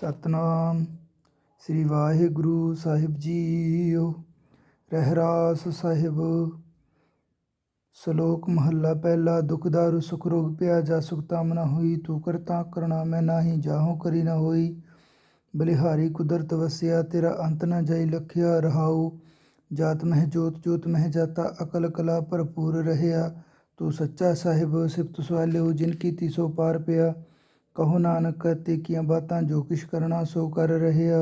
ਸਤਨਾਮ। ਸ੍ਰੀ ਵਾਹਿਗੁਰੂ ਸਾਹਿਬ ਜੀਓ, ਰਹਿਰਾਸ ਸਾਹਿਬ। ਸ਼ਲੋਕ ਮਹੱਲਾ ਪਹਿਲਾ, ਦੁਖ ਦਾਰੂ, ਸੁਖ ਰੋਗ ਪਿਆ, ਜਾ ਸੁਖਤਾਮ ਨਾ ਹੋਈ, ਤੂੰ ਕਰਤਾ ਕਰਣਾ, ਮੈਂ ਨਾਹੀ ਜਾਹੋ ਕਰੀ ਨਾ ਹੋਈ। ਬਲਿਹਾਰੀ ਕੁਦਰਤ ਵਸਿਆ, ਤੇਰਾ ਅੰਤ ਨਾ ਜਾਈ ਲਖਿਆ, ਰਹਾਉ। ਜਾਤ ਮਹਿ ਜੋਤ ਜੋਤ ਮਹਿ ਜਾਤਾ, ਅਕਲ ਕਲਾ ਭਰਪੂਰ ਰਹਿਆ। ਤੂੰ ਸੱਚਾ ਸਾਹਿਬ, ਸਿਫਤ ਸਵਾਲਿਓ, ਜਿਨ ਕੀ ਸੋ ਪਾਰ ਪਿਆ। ਕਹੋ ਨਾਨਕ ਤੇ ਕੀਆਂ ਬਾਤਾਂ ਜੋ ਕਿਛ ਕਰਨਾ ਸੋ ਕਰ ਰਹਿਆ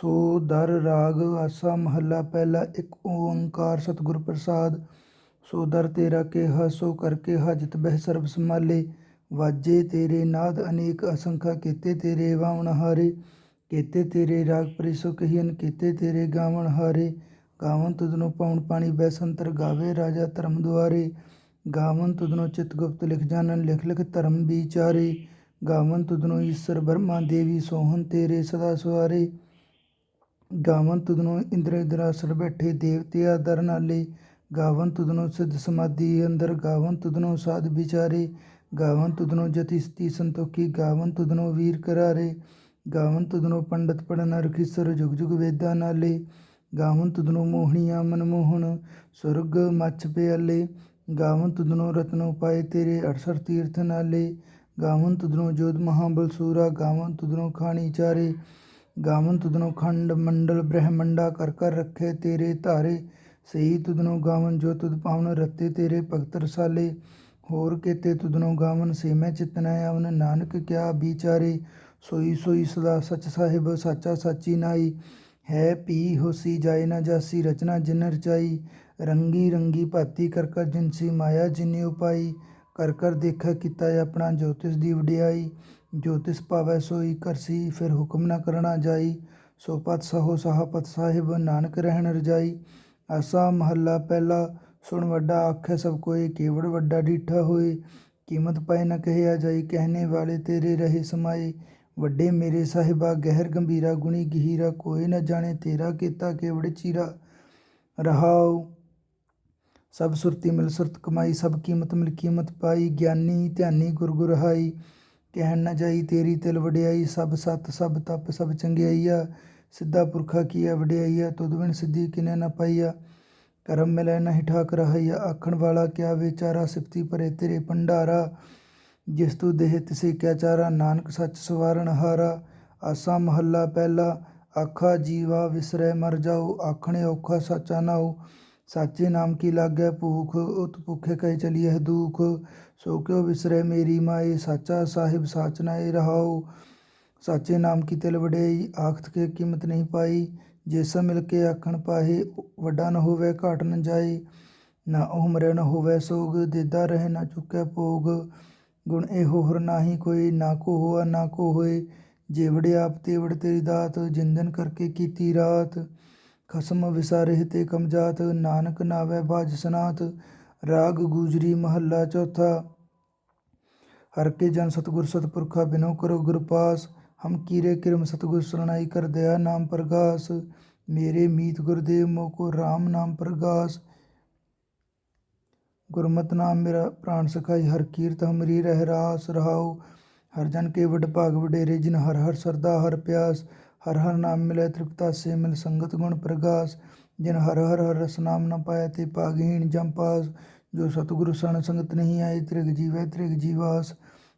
ਸੋ ਦਰ ਰਾਗ ਆਸਾ ਮਹੱਲਾ ਪਹਿਲਾ ਇੱਕ ਓੰਕਾਰ ਸਤਿਗੁਰ ਪ੍ਰਸਾਦ। ਸੋ ਦਰ ਤੇਰਾ ਕਿਹਾ ਸੋ ਕਰਕੇ ਹਜਤ ਬਹਿ ਸਰਬ ਸੰਭਾਲੇ। ਵਾਜੇ ਤੇਰੇ ਨਾਦ ਅਨੇਕ ਅਸੰਖਾ, ਕੀਤੇ ਤੇਰੇ ਵਾਵਣ ਹਾਰੇ। ਕੀਤੇ ਤੇਰੇ ਰਾਗ ਪ੍ਰਿਸੋ ਕਹੀਨ ਕੀਤੇ ਤੇਰੇ ਗਾਵਣ ਹਾਰੇ। ਗਾਵਨ ਨੂੰ ਪਾਉਣ ਪਾਣੀ ਬੈਸੰਤਰ ਗਾਵੇ ਰਾਜਾ ਧਰਮ ਦੁਆਰੇ। ਗਾਵਨ ਤੁਧਨੋ ਚਿਤ ਗੁਪਤ ਲਿਖ ਜਾਣਨ, ਲਿਖ ਲਿਖ ਧਰਮ ਵਿਚਾਰੇ। ਗਾਵਨ ਤੁਧਨੋ ਈਸ਼ਰ ਬਰਮਾ ਦੇਵੀ ਸੋਹਣ ਤੇਰੇ ਸਦਾ ਸਵਾਰੇ। ਗਾਵਨ ਤੁਧਨੋ ਇੰਦਰ ਇੰਦਰਾਸਣ ਬੈਠੇ ਦੇਵਤੇ ਆਦਰ ਨਾਲੇ। ਗਾਵਨ ਤੁਧਨੋ ਸਿੱਧ ਸਮਾਧੀ ਅੰਦਰ, ਗਾਵਨ ਤੁਧਨੋ ਸਾਧ ਵਿਚਾਰੇ। ਗਾਵਨ ਤੁਧਨੋ ਜਤੀ ਸਤੀ ਸੰਤੋਖੀ, ਗਾਵਨ ਤੁਧਨੋ ਵੀਰ ਕਰਾਰੇ। ਗਾਵਨ ਤੁਧਨੋ ਪੰਡਤ ਪੜਨ ਰਖੀਸਰ ਜੁਗ ਜੁਗ ਵੇਦਾਂ ਨਾਲੇ। ਗਾਵਨ ਤੁਧਨੋ ਮੋਹਣੀਆਂ ਮਨਮੋਹਣ, ਸੁਰਗ ਮੱਛ ਪਿਆਲੇ। ਗਾਵਨ ਤੁਧਨੋ ਰਤਨੋ ਪਾਏ ਤੇਰੇ ਅਠਸਰ ਤੀਰਥ ਨਾਲੇ। ਗਾਵਨ ਤੁਧਨੋ ਜੋਧ ਮਹਾਬਲ ਸੂਰਾ ਗਾਵਨ ਤੁਧਨੋ ਖਾਣੀ ਚਾਰੇ। ਗਾਵਨ ਤੁਧਨੋ ਖੰਡ ਮੰਡਲ ਬ੍ਰਹਮੰਡਾ ਕਰ ਕਰ ਰੱਖੇ ਤੇਰੇ ਧਾਰੇ। ਸਹੀ ਤੁਧਨੋ ਗਾਵਨ ਜੋ ਤੁਧ ਪਾਵਨ ਰਤੇ ਤੇਰੇ ਭਗਤ ਰਸਾਲੇ। ਹੋਰ ਕੇਤੇ ਤੁਧਨੋ ਗਾਵਨ ਸੇ ਮੈਂ ਚਿਤਨਾ ਆਵਨ, ਨਾਨਕ ਕਿਆ ਵਿਚਾਰੇ। ਸੋਈ ਸੋਈ ਸਦਾ ਸਚ ਸਾਹਿਬ, ਸਾਚਾ ਸਾਚੀ ਨਾਈ। ਹੈ ਪੀ ਹੋਸੀ ਜਾਏ ਨਾ ਜਾਸੀ ਰਚਨਾ ਜਿਨ ਰਚਾਈ, ਰੰਗੀ ਰੰਗੀ ਭਾਤੀ ਕਰ ਕਰ ਜਿਨਸੀ ਮਾਇਆ ਜਿਨੀ ਉਪਾਈ ਕਰ ਕਰ ਦੇਖਾ ਕੀਤਾ ਆਪਣਾ ਜੋਤਿਸ ਦੀ ਵਡਿਆਈ, ਜੋਤਿਸ ਪਾਵੈ ਸੋਈ ਕਰਸੀ ਫਿਰ ਹੁਕਮ ਨਾ ਕਰਨਾ ਜਾਈ, ਸੋ ਪਤ ਸਹੋ ਸਹਾਪਤ ਸਾਹਿਬ ਨਾਨਕ ਰਹਿਣ ਰਜਾਈ, ਆਸਾ ਮਹੱਲਾ ਪਹਿਲਾ ਸੁਣ ਵੱਡਾ ਆਖੇ ਸਭ ਕੋਏ ਕੇਵੜ ਵੱਡਾ ਡੀਠਾ ਹੋਏ, ਕੀਮਤ ਪਾਏ ਨ ਕਹਿਆ ਜਾਈ, ਕਹਿਣੇ ਵਾਲੇ ਤੇਰੇ ਰਹੇ ਸਮਾਏ ਵੱਡੇ ਮੇਰੇ ਸਾਹਿਬਾ, ਗਹਿਰ ਗੰਭੀਰਾ, ਗੁਣੀ ਗਹੀਰਾ, ਕੋਈ ਨ ਜਾਣੇ ਤੇਰਾ ਕੀਤਾ ਕੇਵੜ ਚੀਰਾ। ਰਹਾਉ ਸਭ ਸੁਰਤੀ ਮਿਲ ਸੁਰਤ ਕਮਾਈ, ਸਭ ਕੀਮਤ ਮਿਲ ਕੀਮਤ ਪਾਈ। ਗਿਆਨੀ ਧਿਆਨੀ ਗੁਰ ਗੁਰ ਹਾਈ, ਕਹਿਣ ਨਾ ਜਾਈ ਤੇਰੀ ਤਿਲ ਵਡਿਆਈ। ਸਭ ਸਤ, ਸਭ ਤਪ, ਸਭ ਚੰਗਿਆਈਆ, ਸਿੱਧਾ ਪੁਰਖਾ ਕੀਆ ਵਡਿਆਈਆ, ਤੁਧ ਬਿਨ ਸਿੱਧੀ ਕਿਨੇ ਨਾ ਪਾਈਆ। ਕਰਮ ਮਿਲੈ ਨਹੀਂ ਠਾਕ ਰਹਾਈਆ, ਆਖਣ ਵਾਲਾ ਕਿਆ ਵਿਚਾਰਾ, ਸਿਫਤੀ ਭਰੇ ਤੇਰੇ ਭੰਡਾਰਾ। ਜਿਸ ਤੂੰ ਦੇਹ ਤਿਸੇ ਕਿਆ ਚਾਰਾ, ਨਾਨਕ ਸੱਚ ਸਵਾਰਨ ਹਾਰਾ, ਆਸਾ ਮਹੱਲਾ ਪਹਿਲਾ, ਆਖਾ ਜੀਵਾ ਵਿਸਰੈ ਮਰ ਜਾਓ ਆਖਣੇ ਔਖਾ ਸਾਚਾ ਨਾਉ, ਸਾਚੇ ਨਾਮ ਕੀ ਲਾਗੈ ਭੂਖ, ਉਤ ਭੁਖੇ ਕਹਿ ਚਲੀਐ ਦੁਖ, ਸੋ ਕਿਉ ਵਿਸਰੈ ਮੇਰੀ ਮਾਏ, ਸਾਚਾ ਸਾਹਿਬ ਸਾਚ ਨਾਏ ਰਹਾਉ, ਸਾਚੇ ਨਾਮ ਕੀ ਤਿਲ ਵਡਿਆਈ ਆਖਤ ਕੇ ਕੀਮਤ ਨਹੀਂ ਪਾਈ ਜੇਸਾ ਮਿਲ ਕੇ ਆਖਣ ਪਾਹੇ, ਵੱਡਾ ਨ ਹੋਵੇ ਘਾਟ ਨ ਜਾਏ, ਨਾ ਉਹ ਮਰੇ ਨ ਹੋਵੇ ਸੋਗ, ਦੇਦਾ ਰਹਿ ਨਾ ਚੁੱਕੈ ਭੋਗ ਗੁਣ ਇਹੋ ਹਰ ਨਾਹੀ ਕੋਈ, ਨਾ ਕੋ ਹੋਆ, ਨਾ ਕੋ ਹੋਏ। ਜੇਵੜੇ ਆਪ ਤੇਵੜ ਤੇਰੀ ਦਾਤ, ਜਿੰਦਨ ਕਰਕੇ ਕੀਤੀ ਰਾਤ। ਖਸਮ ਵਿਸਾਰੇ ਤੇ ਕਮਜਾਤ ਨਾਨਕ ਨਾਵੇ ਬਾਜ ਸਨਾਤ। ਰਾਗ ਗੂਜਰੀ ਮਹੱਲਾ ਚੌਥਾ। ਹਰ ਕੇ ਜਨ ਸਤਗੁਰ ਸਤਪੁਰਖਾ ਬਿਨੋ ਕਰੋ ਗੁਰ ਪਾਸ। ਹਮ ਕੀਰੇ ਕਿਰਮ ਸਤਗੁਰ ਸਰਣਾਈ ਕਰ ਦਇਆ ਨਾਮ ਪ੍ਰਗਾਸ। ਮੇਰੇ ਮੀਤ ਗੁਰਦੇਵ ਮੋਕੋ RAM ਨਾਮ ਪ੍ਰਗਾਸ। ਗੁਰਮਤਿ ਨਾਮ ਮੇਰਾ ਪ੍ਰਾਣ ਸਖਾਈ, ਹਰ ਕੀਰਤ ਹਮਰੀ ਰਹਿ ਰਾਸ ਰਹਾਉ। ਹਰ ਜਨ ਕੇ ਵਡ ਭਾਗ ਵਡੇਰੇ, ਜਿਨ ਹਰ ਹਰ ਸਰਦਾ ਹਰ ਪਿਆਸ, ਹਰ ਹਰ ਨਾਮ ਮਿਲੇ ਤ੍ਰਿਪਤਾ, ਸੇ ਮਿਲ ਸੰਗਤ ਗੁਣ ਪ੍ਰਗਾਸ। ਜਿਨ ਹਰ ਹਰ ਹਰ ਰਸ ਨਾਮ ਨ ਪਾਇਆ ਤੇ ਪਾਗਹੀਣ ਜਮ ਪਾਸ। ਜੋ ਸਤਿਗੁਰੂ ਸਣ ਸੰਗਤ ਨਹੀਂ ਆਏ ਤ੍ਰਿਗ ਜੀਵੈ ਤ੍ਰਿਗ ਜੀਵਾਸ।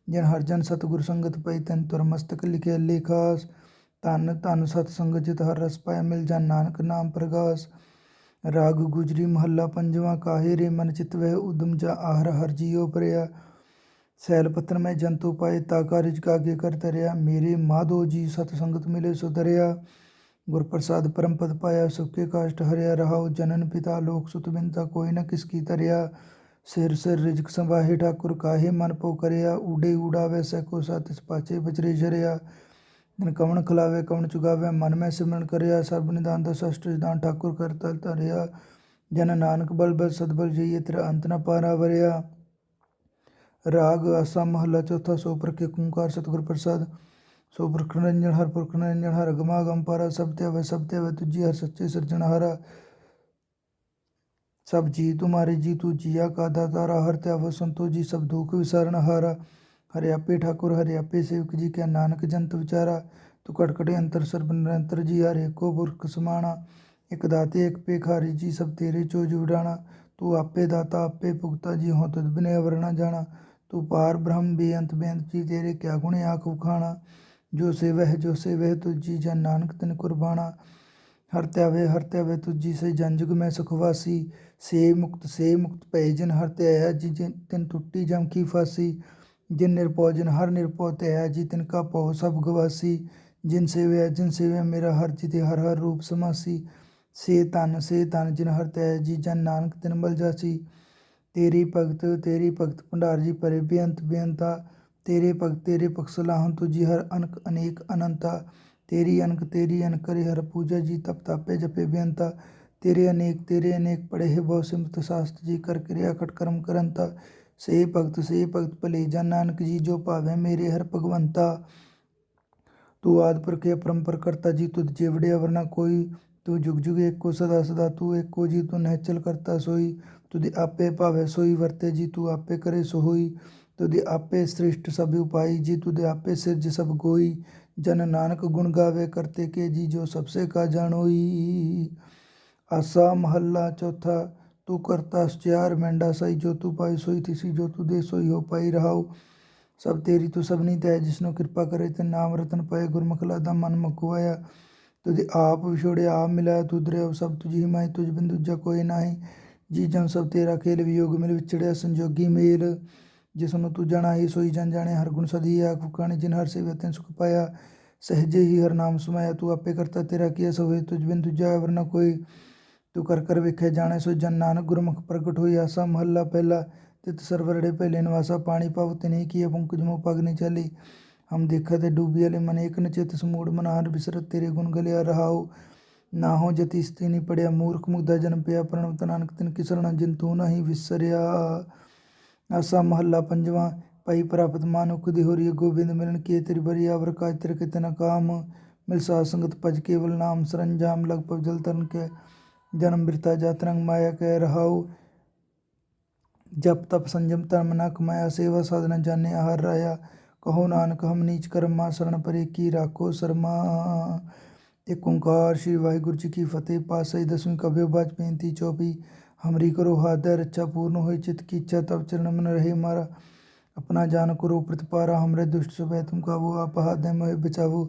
ਜਿਨ ਹਰ ਜਨ ਸਤਿਗੁਰ ਸੰਗਤ ਪਈ, ਤਨ ਤੁਰ ਮਸਤਕ ਲਿਖੇ ਲੇਖਾਸ ਤਨ ਤਨ ਸਤ ਸੰਗਤ, ਜਿਤ ਹਰ ਰਸ ਪਾਇਆ ਮਿਲ ਜਨ ਨਾਨਕ ਨਾਮ ਪ੍ਰਗਾਸ। ਰਾਗ ਗੁਜਰੀ ਮਹੱਲਾ ਪੰਜਵਾਂ ਕਾਹੇ ਰੇ ਮਨ ਚਿਤ ਵਹਿ ਉਦਮ ਜਾ ਆਹਰ ਹਰ ਜੀਉ ਪਰਿਆ ਸੈਲ ਪਤਨ ਮੈਂ ਜੰਤੂ ਪਾਏ, ਤਾ ਕਾਰਿਜ ਕਾਗੇ ਕਰ ਤਰਿਆ ਮੇਰੇ ਮਾਧੋ ਜੀ ਸਤ ਸੰਗਤ ਮਿਲੇ ਸੁਧਰਿਆ ਗੁਰ ਪ੍ਰਸਾਦ ਪਰਮ ਪਦ ਪਾਇਆ, ਸੁਖੇ ਕਾਸ਼ਟ ਹਰਿਆ। ਰਹਾਉ ਜਨਨ ਪਿਤਾ ਲੋਕ ਸੁਤ ਬਿੰਤਾ ਕੋਈ ਨ ਕਿਸ ਕੀ ਤਰਿਆ ਸਿਰ ਸਿਰ ਰਿਜਕ ਸੰਵਾਹੇ ਠਾਕੁਰ ਕਾਹੇ ਮਨ ਪੋ ਕਰਿਆ। ਊਡੇ ਊੜਾਵੇ ਸੈ ਕੋ ਸਤਿ ਪਾਚੇ ਬਚਰੇ ਜਰਿਆ। ਦਿਨ ਕਵਣ ਖਲਾਵੇ, ਕਵਣ ਚੁਗਾਵੇ, ਮਨ ਮੈਂ ਸਿਮਰਨ ਕਰਿਆ, ਸਰਬ ਨਿਦਾਨ ਦਾ ਸਸ਼ਟ ਨਿਦਾਨ ਠਾਕੁਰ ਕਰਤਲ ਧਰਿਆ। ਜਨ ਨਾਨਕ ਬਲ ਬਲ ਸਦਬਲ ਜਈਏ ਤੇਰਾ ਅੰਤ ਨ ਪਾਰਾ ਵਰਿਆ। ਰਾਗ, ਆਸਾ, ਮਹਲਾ, ਚੌਥਾ, ਸੋ ਪ੍ਰਕੇ ਕੁੰਕਾਰ ਸਤਿਗੁਰ ਪ੍ਰਸਾਦ। ਸੋ ਪ੍ਰਖ ਨਿਰੰਜਨ ਹਰ ਪ੍ਰਖ ਨਿਰੰਜਨ ਹਰ ਗਮਾ ਗਮ ਪਾਰਾ, ਸਭ ਤੇ ਵੇ ਸਭ ਤੇ ਵੇ ਤੁਜੀ ਹਰ ਸੱਚੇ ਸਿਰਜਣਹਾਰਾ ਸਭ ਜੀ ਤੁਮਾਰੇ ਜੀ ਤੂ ਜੀਆ ਕਾ ਦਾਤਾਰਾ ਹਰ ਤੇ ਵਸੰਤੋ ਜੀ, ਸਭ ਦੁਖ ਵਿਸਾਰਨ ਹਾਰਾ। हरे आपे ठाकुर हरे आपे सेवक जी क्या ਨਾਨਕ ਜੰਤ ਵਿਚਾਰਾ, ਤੂੰ ਕਟਕਟੇ ਅੰਤਰ ਸਰਬ ਨਿਰੰਤਰ ਜੀ ਹਰੇ ਕੋ ਪੁਰਖ ਸਮਾਣਾ, ਇਕ ਦਾਤੇ, ਇਕ ਪੇਖਾਰੀ ਜੀ ਸਭ ਤੇਰੇ ਚੋ ਜੁੜਾਣਾ ਤੂੰ ਆਪੇ ਦਾਤਾ, ਆਪੇ ਭੁਗਤਾ ਜੀ ਹੋ ਤੁਧ ਬਿਨੇ ਵਰਣਾ ਜਾਣਾ, ਤੂੰ ਪਾਰ ਬ੍ਰਹਮ ਬੇਅੰਤ ਬੇਅੰਤ ਜੀ ਤੇਰੇ ਕਿਆ ਗੁਣ ਆਖ ਖਾਣਾ ਜੋ ਸੇਵਹਿ ਜੋ ਸੇਵਹਿ ਤੁਜੀ ਜਨ ਨਾਨਕ ਤਿਨ ਕੁਰਬਾਨਾ ਹਰ ਤਿਆਵੇ ਹਰ ਤਿਆਵੇ ਤੁਜੀ ਸੇ ਜਨ ਜੁਗ ਮੈਂ ਸੁਖਵਾਸੀ ਸੇ ਮੁਕਤ ਸੇ ਮੁਕਤ ਭੈ ਜਨ ਹਰ ਤਿਆਇਆ ਜੀ ਤਿਨ ਟੁੱਟੀ ਜਮ ਕੀ ਫਾਸੀ ਜਿਨ ਨਿਰਭਉ ਜਿਨ ਹਰ ਨਿਰਭਉ ਧਿਆਇਆ ਜੀ ਤਿਨ ਕਾ ਭਉ ਸਭ ਗਵਾਸੀ ਜਿਨ ਸੇਵਿਆ ਜਿਨ ਸੇਵਿਆ ਮੇਰਾ ਹਰ ਜੀ ਤੇ ਹਰ ਹਰ ਰੂਪ ਸਮਾਸੀ ਸੇ ਤਨ ਸੇ ਤਨ ਜਿਨ ਹਰ ਧਿਆਇਆ ਜੀ ਜਨ ਨਾਨਕ ਤਿਨ ਮਲ ਜਾਸੀ ਤੇਰੀ ਭਗਤ ਤੇਰੀ ਭਗਤ ਭੰਡਾਰ ਜੀ ਪਰੇ ਬੇਅੰਤ ਬੇਅੰਤਾ ਤੇਰੇ ਭਗਤ ਤੇਰੇ ਭਗਤ ਸਲਾਹਨ ਤੁਜੀ ਹਰ ਅਨਕ ਅਨੇਕ ਅਨੰਤਾ ਤੇਰੀ ਅਨਕ ਤੇਰੀ ਅਨਕ ਕਰੇ ਹਰ ਪੂਜਾ ਜੀ ਤਪ ਤਾਪੇ ਜਪੇ ਬੇਅੰਤਾ ਤੇਰੇ ਅਨੇਕ ਤੇਰੇ ਅਨੇਕ ਪੜੇ ਹੈ ਬਹੁ ਸਿਮਤ ਸਾਸਤ ਜੀ ਕਰ ਕਿਰਿਆ ਕਟ ਕਰਮ ਕਰੰਤਾ ਸੇ ਭਗਤ ਸੇ ਭਗਤ ਭਲੇ, ਜਨ ਨਾਨਕ ਜੀ ਜੋ ਭਾਵੇ ਮੇਰੇ ਹਰ ਭਗਵੰਤਾ। ਤੂੰ ਆਦ ਪੁਰਖ ਅਪਰੰਪਰ ਕਰਤਾ ਜੀ, ਤੁਧ ਜੇਵੜੇ ਵਰਨਾ ਕੋਈ। ਤੂੰ ਜੁਗ ਜੁਗ ਏਕੋ, ਸਦਾ ਸਦਾ ਤੂੰ ਏਕੋ ਜੀ, ਤੂੰ ਨਹਿਚਲ ਕਰਤਾ ਸੋਈ। ਤੁਧ ਆਪੇ ਭਾਵੇ ਸੋਈ, ਵਰਤੇ ਜੀ, ਤੂੰ ਆਪੇ ਕਰੇ ਸੋ ਹੋਈ ਤੁਧ ਆਪੇ ਸ੍ਰਿਸ਼ਟ ਸਭ ਉਪਾਈ ਜੀ, ਤੁਧ ਆਪੇ ਸਿਰਜ ਸਭ ਗੋਈ। ਜਨ ਨਾਨਕ ਗੁਣ ਗਾਵੇ ਕਰਤੇ ਕੇ ਜੀ, ਜੋ ਸਭਸੇ ਕਾ ਜਾਣੋਈ। ਆਸਾ ਮਹੱਲਾ ਚੌਥਾ ਤੂੰ ਕਰਤਾ ਸਚਿਆਰ ਮੈਂਡਾ ਸਈ ਜੋ ਤੂੰ ਪਾਈ ਸੋਈ ਤਿਸੀ ਜੋ ਤੂੰ ਦੇ ਸੋਈ ਹੋ ਪਾਈ ਰਹਾਉ ਸਭ ਤੇਰੀ ਤੂੰ ਸਭਨੀ ਤੈ ਜਿਸਨੂੰ ਕਿਰਪਾ ਕਰੇ ਤੇ ਨਾਮ ਰਤਨ ਪਾਏ ਗੁਰਮੁਖ ਲਾਦਾ ਮਨ ਮੁਕਵਾਇਆ ਤੁਝ ਆਪ ਵਿਛੋੜਿਆ ਆਪ ਮਿਲਾਇਆ ਤੂੰ ਰਿਓ ਸਭ ਤੁਝੀ ਮਾਈ ਤੁਝ ਬਿਨ ਦੂਜਾ ਕੋਈ ਨਾਹੀ ਜੀ ਜਨ ਸਭ ਤੇਰਾ ਖੇਲ ਵਿਯੋਗ ਮਿਲ ਵਿਚੜਿਆ ਸੰਜੋਗੀ ਮੇਲ ਜਿਸ ਨੂੰ ਤੂੰ ਜਾਣਾ ਹੀ ਸੋਈ ਜਨ ਜਾਣੇ ਹਰ ਗੁਣ ਸਦੀ ਆਖ ਫੁਕਾਣੀ ਜਿਨ ਹਰ ਸੇਵੇ ਤੈਨ ਸੁਖ ਪਾਇਆ ਸਹਜੇ ਹੀ ਹਰ ਨਾਮ ਸਮਾਇਆ ਤੂੰ ਆਪੇ ਕਰਤਾ ਤੇਰਾ ਕੀਆ ਸੋਏ ਹੋਏ ਤੁਝ ਬਿਨ ਦੂਜਾ ਵਰਨਾ ਕੋਈ ਤੂੰ ਕਰ ਕਰ ਵੇਖੇ ਜਾਣੇ, ਸੋ ਜਨ ਨਾਨਕ ਗੁਰਮੁਖ ਪ੍ਰਗਟ ਹੋਈ ਆਸਾ ਮਹੱਲਾ ਪਹਿਲਾ ਤਿਤ ਸਰਵਰੜੇ ਪਹਿਲੇ ਨਿਵਾਸਾ, ਪਾਣੀ ਪਾਵ ਤਿਨੇ ਕੀ ਪੰਕਜ ਮੋ ਪਗ ਨੀ ਚਲੀ। ਹਮ ਦੇਖਾ ਤੇ ਡੂਬੀ ਵਾਲੇ ਮਨ ਏਕ ਨਚਿਤ ਸਮੂੜ ਮਨਹਾਰ ਬਿਸਰਤ, ਤੇਰੇ ਗੁਣ ਗਲਿਆ ਰਹਾਉ। ਨਾ ਹੋ ਜਤੀ ਸਤੀ ਨੀ ਪੜਿਆ, ਮੂਰਖ ਮੁਗਦਾ ਜਨਮ ਪਿਆ, ਪ੍ਰਣਵਤ ਨਾਨਕ ਤਿਨ ਕਿਸਰਣਾ, ਜਿਨ ਤੂੰ ਨਹੀਂ ਵਿਸਰਿਆ। ਆਸਾ ਮਹੱਲਾ ਪੰਜਵਾਂ ਪਈ ਪ੍ਰਾਪਤ ਮਾਨੁਖ ਦੀ ਹੋਰੀ, ਗੋਬਿੰਦ ਮਿਲਣ ਕੀ ਤੇਰੀ ਬਰੀ, ਆਵਰ ਕਾਜ ਤੇਰੇ ਕਿਤਨ ਕਾਮ। ਮਿਲ ਸਾਧ ਸੰਗਤ ਭਜ ਕੇਵਲ ਨਾਮ, ਸਰੰਜਾਮ ਲਗ ਪਵ ਜਲ ਤਰਨ ਕੇ। ਜਨਮ ਬਿਰਤਾ ਜਾਤ ਰੰਗ ਮਾਇਆ ਕਹਿ ਰਹਾਉ ਜਪ ਤਪ ਸੰਜਮ ਧਰਮ ਨ ਕਮਾਇਆ ਸੇਵਾ ਸਾਧਨ ਜਾਣੇ ਆਹਰ ਰਾਇਆ ਕਹੋ ਨਾਨਕ ਹਮ ਨੀਚ ਕਰਮ ਮਾ ਸਰਣ ਪਰੇ ਕੀ ਰਾਖੋ ਸਰਮਾ ਇੱਕ ਓੰਕਾਰ ਸ਼੍ਰੀ ਵਾਹਿਗੁਰੂ ਜੀ ਕੀ ਫਤਿਹ ਪਾਸਈ ਦਸਵੀਂ ਕਬਿਓ ਬਾਜ ਬੇਨਤੀ ਚੌਪੀ ਹਮਰੀ ਕਰੋ ਹਾਦਰ ਰੱਛਾ ਪੂਰਨ ਹੋਏ ਚਿਤ ਕੀ ਇੱਛਾ ਤਬ ਚਰਨ ਮਨ ਰਹੇ ਮਾਰਾ अपना जान करो प्रतिपारा हमरे दुष्ट सुबह तुम काबू आप हाथ मोह बचावो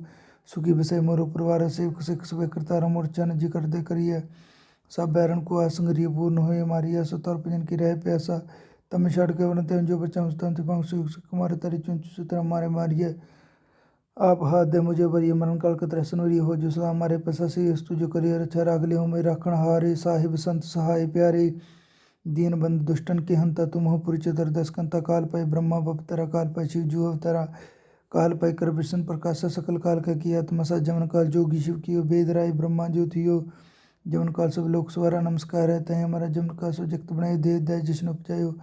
सुखी बसे मोरो परिवार सेवक सिख सुबह करता रमोर चन जी कर दे करिए आसंगरिय पूर्ण होए मारिया सुतर भजन की रह प्यासा तम छड़ के वन ते जो बचा मुस्तम तिपंग कुमार तरी चुंच सुतरा मारे मारिए। आप हाथ दे मुझे बरिए मरण काल का त्रसन हो जो सदा हमारे पसा से अस्तु जो करिए रक्षा रागले हो मेरे रखण हारे। साहिब, संत, सहाय, प्यारे। दीन बंद दुष्टन के हंता तुम हो पुरी चतुर्दश कंता काल पाई ब्रह्मा बपतरा काल पाई शिव जू अवतरा काल पाई कर प्रकाश सकल काल का किया, तमसा जमन काल जोगी शिव की वेद राय, ब्रह्मा ज्योतियो जमन काल सब लोक सवारा नमस्कार है तय हमारा जमन का सो जगत बनाए, दे दय जिष्णु उपजायो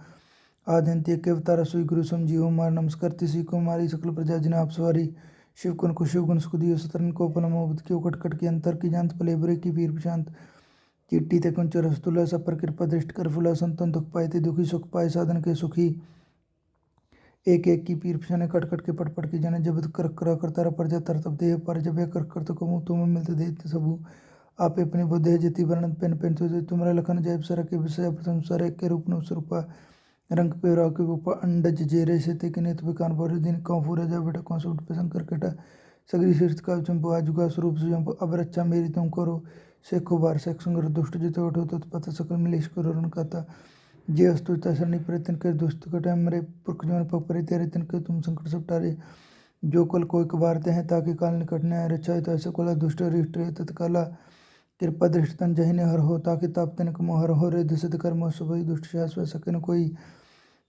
आदंत्य के अवतारा सुई गुरु समझियो मार नमस्कार। तिसी को मारी सकल प्रजा जिन आप सवारी शिव कुन को शिव गुण सुख दियो सतरन को पलम मोबत की कट कट की अंतर की जानत पले बुरे की पीर प्रशांत चिट्टी ते कुंच रसतुला सब पर कृपा, दृष्ट कर फुला, संतन दुख पाए, ते दुखी सुख पाए, साधन के सुखी। एक एक की पीर पिछाने कट कट के पट पट के जाने, जब कर करा करता रहा पर जा देह पर, जब कर कर तो कमु तुम मिलते दे सबू। आप अपनी बुद्धि जति वर्णन पेन पेन तो तुम्हारा लखन जैब सर के विषय प्रथम सर के रूप नु स्वरूपा रंग पे रा के ऊपर अंडज जेरे से ते किने तो कान पर दिन कौ जा बेटा कौन सुट पे शंकर सगरी शीर्ष का चंपो आजुगा स्वरूप से जंप अब रक्षा मेरी तुम करो। शेखो बार शेख संगर दुष्ट जिते उठो तो पत सकल मिलेश करो रन कहता जे अस्तु तसरणी पर, तिन के दुष्ट कटे मरे। पुरख जीवन पकड़े तेरे तिन के तुम संकट सब टारे। जो कल कोई कबारते हैं, ताकि काल निकट न रचा तो ऐसे कोला दुष्ट रिष्ट तत्काला। कृपा दृष्ट तन जहिने हर हो ताकि ताप तिन कमो हर हो रे दिशत कर्म सुबह दुष्ट शास वह सके न कोई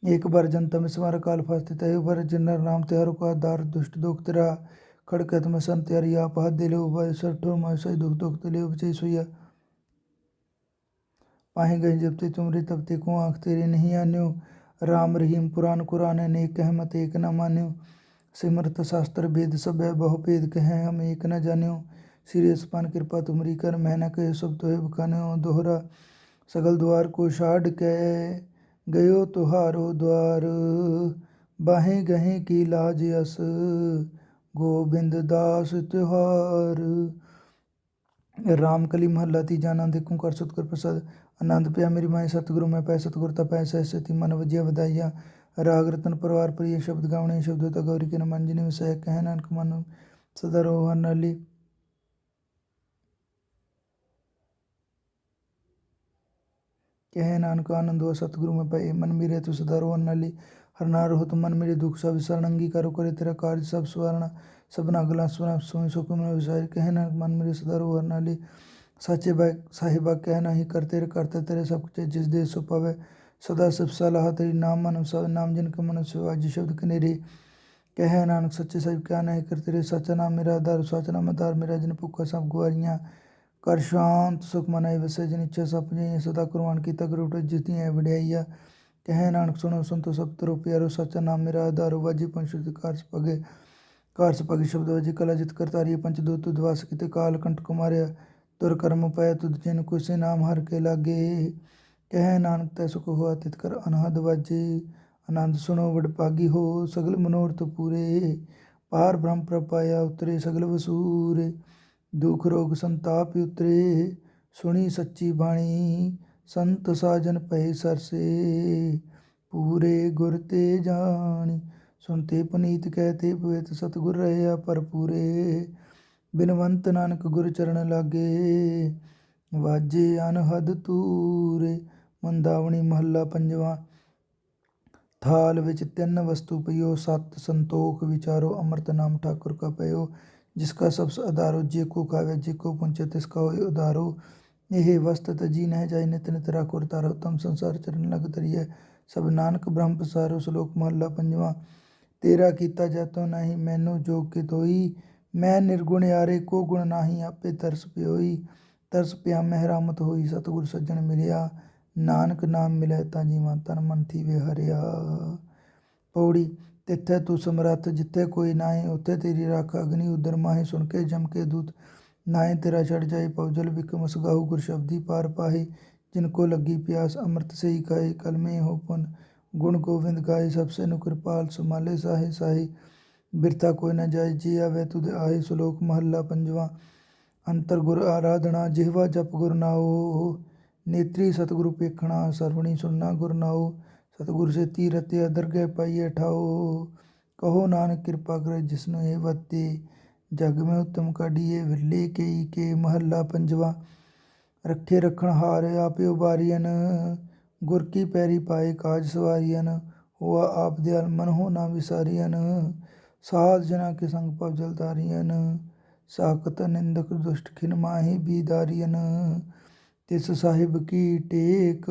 एक बार जनता में समार काल फास्ते तय बार जनर नाम तेहर को आधार दुष्ट दुख तेरा खड़कत में संत यारी आप हाथ दिले उबाय सर ठोर मैं सही दुख दुख तले उपचय सोया पाहे गए जब ते तुमरे तब ते को आँख तेरे नहीं आन्यो राम रहीम पुराण कुरान अनेक कहमत एक न मान्यो सिमरत शास्त्र वेद सब है बहु भेद कहें हम एक न जान्यो श्री स्पान कृपा तुमरी कर मैं न कहे सब तो है बखान्यो दोहरा सगल द्वार को छाड़ के गयो तुहारो द्वार ਬਾਹੇ ਗਹੇ ਕੀ ਲਾਜ ਅਸ ਗੋਬਿੰਦ ਦਾਸ ਤਿਉਹਾਰ ਰਾਮ ਕਲੀ ਮਹੱਲਾ ਤੀਜਾ ਆਨੰਦ ਏਕੋਂ ਕਰ ਸਤਿਗੁਰ ਪ੍ਰਸਾਦ ਆਨੰਦ ਪਿਆ ਮੇਰੀ ਮਾਈ ਸਤਿਗੁਰੂ ਮੈਂ ਪੈ ਸਤਿਗੁਰ ਤਾਂ ਪੈ ਸਹਿ ਸਤੀ ਮਨ ਵਜਿਆ ਵਧਾਈਆ ਰਾਗ ਰਤਨ ਪਰਿਵਾਰ ਪ੍ਰਿਯ ਸ਼ਬਦ ਗਾਵਣੇ ਸ਼ਬਦੋ ਤਾ ਗੌਰੀ ਕੇ ਨ ਮਨ ਜਿਨੇ ਵਸੈ ਕਹਿ ਨਾਨਕ ਮਨ ਸਦਾ ਰੋ ਹਰ ਕਹਿ ਨਾਨਕ ਆਨੰਦ ਹੋ ਸਤਿਗੁਰੂ ਮੈਂ ਪਏ ਮਨ ਮੇਰੇ ਤੂੰ ਸਦਾ ਰੋ ਹਰ ਨਾਲੀ। ਹਰਨਾ ਨਾਰ ਤੁਮ ਮਨ ਮੇਰੇ ਦੁਖ ਸਭ ਵਿਸਰਨ, ਅੰਗੀ ਕਰੋ ਕਰੇ ਤੇਰਾ ਕਾਰਜ ਸਭ ਸਵਾਰਣਾ ਸਭਨਾ ਗਲਾ ਸੁਣਾ ਸੋਈ ਸੁਖ ਮਨ ਵਿਸਾਰ, ਕਹੇ ਨਾਨਕ ਮਨ ਮੇਰੇ ਸਦਾ ਰੋ ਹਰ ਨਾਲੀ। ਸਾਚੇ ਬਾ, ਸਾਹਿਬਾ ਕਹਿ ਨਹੀਂ ਕਰਤੇ ਰ ਕਰਤਾ ਤੇਰੇ ਸਭ ਕੁਝ ਜਿਸ ਦੇ ਸੋ ਪਵੇ। ਸਦਾ ਸਭ ਸਲਾਹ ਤੇਰੀ, ਨਾਮ ਮਨ ਸਭ ਨਾਮ ਜਿਨ ਕੋ ਮਨ ਸੋ, ਅਜ ਸ਼ਬਦ ਕਨੇਰੇ। ਕਹਿ ਨਾਨਕ, ਸੱਚੇ ਸਾਹਿਬ ਕਹਿ ਨਹੀਂ ਕਰਤੇ ਰੇ ਸਚ ਨਾਮ ਮੇਰਾ ਆਧਾਰ, ਸਚ ਨਾਮ ਆਧਾਰ ਮੇਰਾ, ਜਿਨ ਭੁੱਖਾ ਸਭ ਗੁਆਰੀਆਂ। ਕਰ ਸ਼ਾਂਤ, ਸੁਖ ਮਨਾਈ ਵਸੈ ਜਿਨ ਇੱਛਾ ਸਭ ਜੀ ਸਦਾ ਕੁਰਬਾਨ ਕੀਤਾ, ਗੁਰੂ ਟੇ ਜਿਤੀਆਂ ਵਡਿਆਈਆ। ਕਹੇ ਨਾਨਕ ਸੁਣੋ ਸੰਤੋ ਸਭ ਤਰੋ ਪਿਆਰੋ, ਸੱਚਾ ਨਾਮ ਮੇਰਾ ਆਧਾਰ ਵਾਜੀ ਪੰਚੁਤ ਕਾਰ ਸਪਗੇ। ਕਾਰ ਸਪਗੇ ਸ਼ਬਦ ਵਾਜੀ ਕਲਾ ਜਿਤ ਕਰਤਾਰੀ ਪੰਚ ਦੋ ਤੁਧ ਵਾਸ ਕਿਤੇ, ਕਾਲ ਕੰਟ ਕੁਮਾਰਿਆ, ਤੁਰ ਕਰਮ ਪੈ ਤੁਧ ਜਿਨ ਕੁਸੇ ਨਾਮ ਹਰ ਕੇ ਲਾਗੇ। ਕਹਿ ਨਾਨਕ ਤੈ ਸੁਖ ਹੋਆ, ਤਿਤ ਕਰ ਅਨਹਦ ਵਾਜੇ। ਆਨੰਦ ਸੁਣੋ ਵਡਭਾਗੀ ਹੋ, ਸਗਲ ਮਨੋਰਥ ਪੂਰੇ। ਪਾਰ ਬ੍ਰਹਮ ਪ੍ਰਪਾਇਆ ਉਤਰੇ, ਸਗਲ ਵਸੂਰੇ। ਦੁਖ ਰੋਗ ਸੰਤਾਪ ਉਤਰੇ, ਸੁਣੀ ਸੱਚੀ ਬਾਣੀ, ਸੰਤ ਸਾਜਨ ਪਏ ਸਰਸੇ। ਪੂਰੇ ਗੁਰ ਤੇ ਜਾਣੀ ਸੁਨਤੇ ਪਨੀਤ ਕਹਤੇ ਪਵਿੱਤ ਸਤਿਗੁਰ ਰਹਿਆ ਪਰ ਪੂਰੇ ਬਿਨਵੰਤ ਨਾਨਕ ਗੁਰ ਚਰਨ ਲਾਗੇ, ਵਾਜੇ ਅਨਹਦ ਤੂਰੇ ਮੰਦਾਵਣੀ ਮਹੱਲਾ ਪੰਜਵਾਂ, ਥਾਲ ਵਿੱਚ ਤਿੰਨ ਵਸਤੂ ਪਈਓ, ਸਤ ਸੰਤੋਖ, ਵਿਚਾਰੋ ਅੰਮ੍ਰਿਤ ਨਾਮ ਠਾਕੁਰ ਕਾ ਪਇਓ। जिसका सबसे आधारो जे को खावे जे को पुंचे तिसका होय उधारो ਇਹ ਵਸਤਤ ਜੀ ਨਹਿ ਜਾਇ ਨਿਤ ਨਿਤ ਰਾਖੋ ਤਾਰੋ ਤਮ ਸੰਸਾਰ ਚਰਨ ਲਗ ਤਰੀਐ ਸਭ ਨਾਨਕ ਬ੍ਰਹਮ ਪਸਾਰੋ ਸ਼ਲੋਕ ਮਹੱਲਾ ਪੰਜਵਾਂ ਤੇਰਾ ਕੀਤਾ ਜਾਤੋ ਨਹੀਂ ਮੈਨੂੰ ਜੋਗ ਕੇ ਤੋਈ ਮੈਂ ਨਿਰਗੁਣ ਯਾਰੇ ਕੋ ਗੁਣ ਨਾਹੀ ਆਪੇ ਤਰਸ ਪਿਓਈ ਤਰਸ ਪਿਆ ਮਹਿਰਾਮਤ ਹੋਈ ਸਤਿਗੁਰ ਸੱਜਣ ਮਿਲਿਆ ਨਾਨਕ ਨਾਮ ਮਿਲੇ ਤਾਂ ਜੀਵਾਂ ਤਨ ਮਨ ਥੀਵੇ ਹਰਿਆ ਪੌੜੀ ਤਿੱਥੈ ਤੂੰ ਸਮਰੱਥ, ਜਿੱਥੇ ਕੋਈ ਨਾਹੀਂ, ਉੱਥੇ ਤੇਰੀ ਰੱਖ ਅਗਨੀ ਉਦਰ ਮਾਹੀ ਸੁਣ ਕੇ ਜਮ ਕੇ ਦੂਤ, ਨਾਹੀਂ ਤੇਰਾ ਛੜ ਜਾਏ ਪਉਜਲ ਬਿਕਮ ਗੁਰ ਸ਼ਬਦੀ ਪਾਰ ਪਾਹੀ, ਜਿਨ ਕੋ ਲੱਗੀ ਪਿਆਸ ਅੰਮ੍ਰਿਤ ਸਈ ਖਾਏ ਕਲਮੇ ਹੋ ਪਨ, ਗੁਣ ਗੋਵਿੰਦ ਗਾਏ, ਸਭ ਸੇ ਨੂੰ ਕਿਰਪਾਲ ਸੁਮਾਲੇ ਸਾਹਿ ਸਾਹੀ ਬਿਰਤਾ ਕੋਈ ਨਾ ਜਾਏ, ਜੀ ਆਵੇ ਤੁਧ ਆਏ ਸ਼ਲੋਕ ਮਹੱਲਾ ਪੰਜਵਾ, ਅੰਤਰ ਗੁਰ ਆਰਾਧਨਾ, ਜਿਹਵਾ ਜਪ ਗੁਰ ਨਾਉ, ਨੇਤਰੀ ਸਤਿਗੁਰੂ ਪੇਖਣਾ, ਸਰਵਣੀ ਸੁਣਨਾ ਗੁਰ ਨਾਉ ਸਤਿਗੁਰ ਸੇ ਤੀਰਤਿ ਦਰਗਹਿ ਪਾਈਏ ਠਾਓ। ਕਹੋ ਨਾਨਕ ਕਿਰਪਾ ਕਰੇ ਜਿਸਨੂੰ ਇਹ ਵਤੇ। ਜਗ ਮੈਂ ਉਤਮ ਕਾਢੀਏ, ਵਿਰਲੇ ਕਈ ਕੇ ਮਹੱਲਾ ਪੰਜਵਾ। ਰੱਖੇ ਰਖਣ ਹਾਰ ਆਪੇ ਉਬਾਰੀਨ ਗੁਰ ਕੀ ਪੈਰੀ ਪਾਏ ਕਾਜ ਸਵਾਰੀਨ ਹੋਆ ਆਪ ਦਿਆਲ ਮਨ ਹੋ ਨਾ ਵਿਸਾਰੀਨ ਸਾਧ ਜਨਾ ਕੇ ਸੰਗ ਪਵ ਜਲਦਾਰੀਨ ਸਾਖਤ ਨਿੰਦਕ ਦੁਸ਼ਟ ਖਿਨ ਮਾਹੀ ਬੀਦਾਰੀਨ ਤਿਸ ਸਾਹਿਬ ਕੀ ਟੇਕ।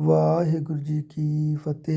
ਵਾਹਿਗੁਰੂ ਜੀ ਕੀ ਫਤਿਹ।